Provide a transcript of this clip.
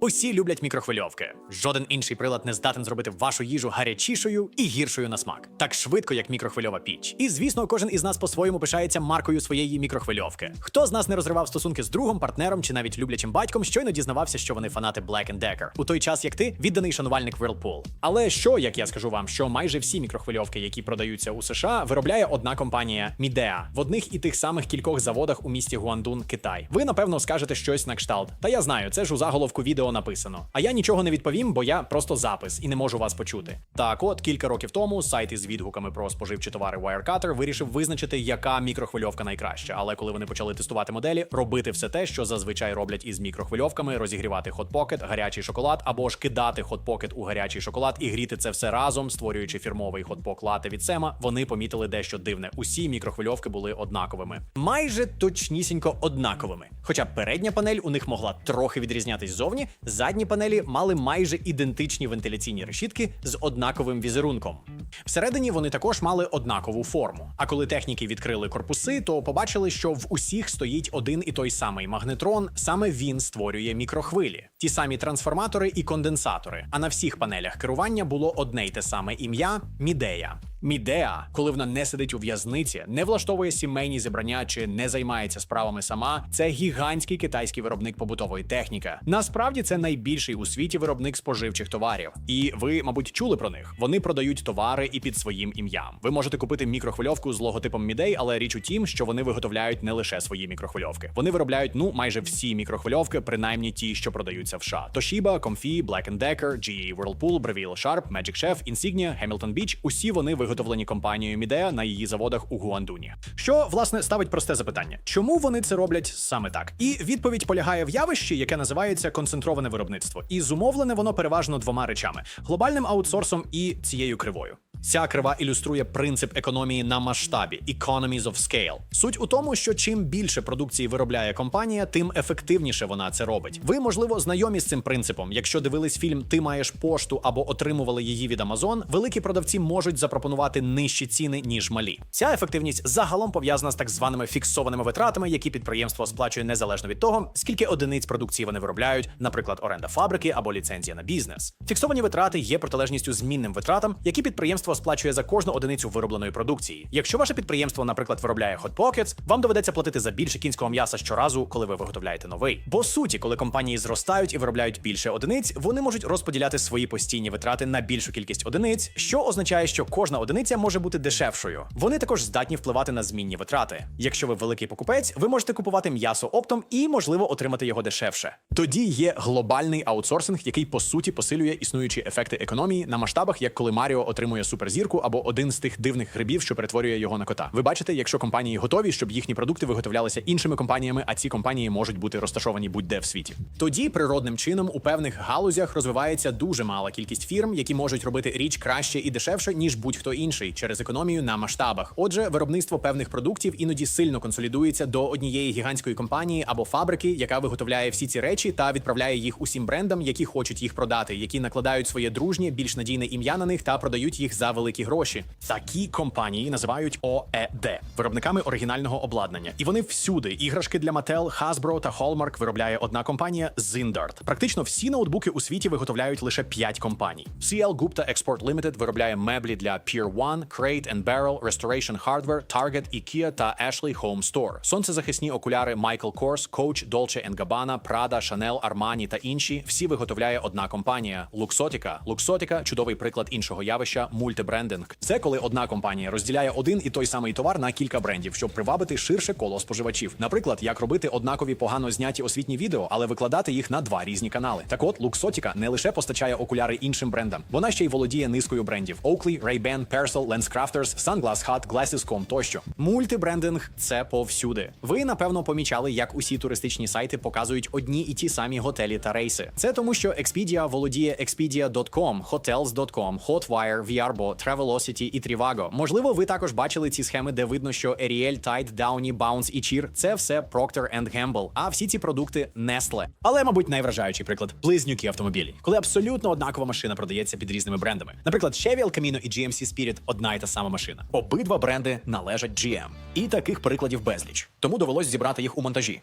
Усі люблять мікрохвильовки. Жоден інший прилад не здатен зробити вашу їжу гарячішою і гіршою на смак, так швидко, як мікрохвильова піч. І звісно, кожен із нас по-своєму пишається маркою своєї мікрохвильовки. Хто з нас не розривав стосунки з другом, партнером чи навіть люблячим батьком, щойно дізнавався, що вони фанати Black Decker, у той час як ти відданий шанувальник Whirlpool. Але що, як я скажу вам, що майже всі мікрохвильовки, які продаються у США, виробляє одна компанія Midea в одних і тих самих кількох заводах у місті Гуандун, Китай. Ви напевно скажете щось на кшталт. Та я знаю, це ж у заголовку відео написано. А я нічого не відповім, бо я просто запис і не можу вас почути. Так, от кілька років тому сайт із відгуками про споживчі товари Wirecutter вирішив визначити, яка мікрохвильовка найкраща. Але коли вони почали тестувати моделі, робити все те, що зазвичай роблять із мікрохвильовками, розігрівати Pocket, гарячий шоколад, або ж кидати Pocket у гарячий шоколад і гріти це все разом, створюючи фірмовий Pocket лате від Сема, вони помітили дещо дивне. Усі мікрохвильовки були однаковими, майже точнісінько однаковими. Хоча передня панель у них могла трохи відрізнятись ззовні, задні панелі мали майже ідентичні вентиляційні решітки з однаковим візерунком. Всередині вони також мали однакову форму. А коли техніки відкрили корпуси, то побачили, що в усіх стоїть один і той самий магнетрон. Саме він створює мікрохвилі, ті самі трансформатори і конденсатори. А на всіх панелях керування було одне й те саме ім'я Мідея. Мідеа, коли вона не сидить у в'язниці, не влаштовує сімейні зібрання чи не займається справами сама, це гігантський китайський виробник побутової техніки. Насправді це найбільший у світі виробник споживчих товарів. І ви, мабуть, чули про них. Вони продають товари і під своїм ім'ям. Ви можете купити мікрохвильовку з логотипом Мідей, але річ у тім, що вони виготовляють не лише свої мікрохвильовки. Вони виробляють ну майже всі мікрохвильовки, принаймні ті, що продаються в США. Toshiba, Comfy, Black Decker, GE Whirlpool, Breville Sharp, Magic Chef, Insignia, Hamilton Beach – усі вони виготовлені компанією Midea на її заводах у Гуандуні. Що власне ставить просте запитання: чому вони це роблять саме так? І відповідь полягає в явищі, яке називається концентроване виробництво, і зумовлене воно переважно двома речами: глобальним аутсорсом і цією кривою. Ця крива ілюструє принцип економії на масштабі economies of scale. Суть у тому, що чим більше продукції виробляє компанія, тим ефективніше вона це робить. Ви, можливо, знайомі з цим принципом. Якщо дивились фільм Ти маєш пошту або отримували її від Amazon, великі продавці можуть запропонувати нижчі ціни ніж малі. Ця ефективність загалом пов'язана з так званими фіксованими витратами, які підприємство сплачує незалежно від того, скільки одиниць продукції вони виробляють, наприклад, оренда фабрики або ліцензія на бізнес. Фіксовані витрати є протилежністю змінним витратам, які підприємство сплачує за кожну одиницю виробленої продукції. Якщо ваше підприємство, наприклад, виробляє Hot Pockets, вам доведеться платити за більше кінського м'яса щоразу, коли ви виготовляєте новий. По суті, коли компанії зростають і виробляють більше одиниць, вони можуть розподіляти свої постійні витрати на більшу кількість одиниць, що означає, що кожна одиниця може бути дешевшою. Вони також здатні впливати на змінні витрати. Якщо ви великий покупець, ви можете купувати м'ясо оптом і, можливо, отримати його дешевше. Тоді є глобальний аутсорсинг, який по суті посилює існуючі ефекти економії на масштабах, як коли Маріо отримує суперзірку або один з тих дивних грибів, що перетворює його на кота. Ви бачите, якщо компанії готові, щоб їхні продукти виготовлялися іншими компаніями, а ці компанії можуть бути розташовані будь-де в світі. Тоді природним чином у певних галузях розвивається дуже мала кількість фірм, які можуть робити річ краще і дешевше ніж будь-хто інший через економію на масштабах. Отже, виробництво певних продуктів іноді сильно консолідується до однієї гігантської компанії або фабрики, яка виготовляє всі ці речі та відправляє їх усім брендам, які хочуть їх продати, які накладають своє дружнє, більш надійне ім'я на них та продають їх за великі гроші. Такі компанії називають ОЕД виробниками оригінального обладнання, і вони всюди. Іграшки для Mattel, Hasbro та Hallmark виробляє одна компанія Zindart. Практично всі ноутбуки у світі виготовляють лише 5 компаній. CL Gupta Export Limited виробляє меблі для 1, Crate and Barrel, Restoration Hardware, Target, IKEA та Ashley Home Store. Сонцезахисні окуляри Michael Kors, Coach, Dolce Gabbana, Prada, Chanel, Armani та інші всі виготовляє одна компанія Luxottica. Luxottica – чудовий приклад іншого явища мультибрендинг. Це коли одна компанія розділяє один і той самий товар на кілька брендів, щоб привабити ширше коло споживачів. Наприклад, як робити однакові погано зняті освітні відео, але викладати їх на два різні канали. Так от Luxottica не лише постачає окуляри іншим брендам, вона ще й володіє низкою брендів: Oakley, Ray-Ban, Persol, LensCrafters, Sunglass Hut, Glasses.com тощо. Мультибрендинг це повсюди. Ви напевно помічали, як усі туристичні сайти показують одні і ті самі готелі та рейси. Це тому, що Expedia володіє Expedia.com, Hotels.com, Hotwire, VRBO, Travelocity і Trivago. Можливо, ви також бачили ці схеми, де видно, що Ariel, Tide, Downy, Bounce і Cheer – це все Procter Gamble, а всі ці продукти Nestle. Але, мабуть, найвражаючий приклад близнюки автомобілі, коли абсолютно однакова машина продається під різними брендами. Наприклад, Chevy Camino і GMC Spirit – одна і та сама машина. Обидва бренди належать GM. І таких прикладів безліч. Тому довелось зібрати їх у монтажі.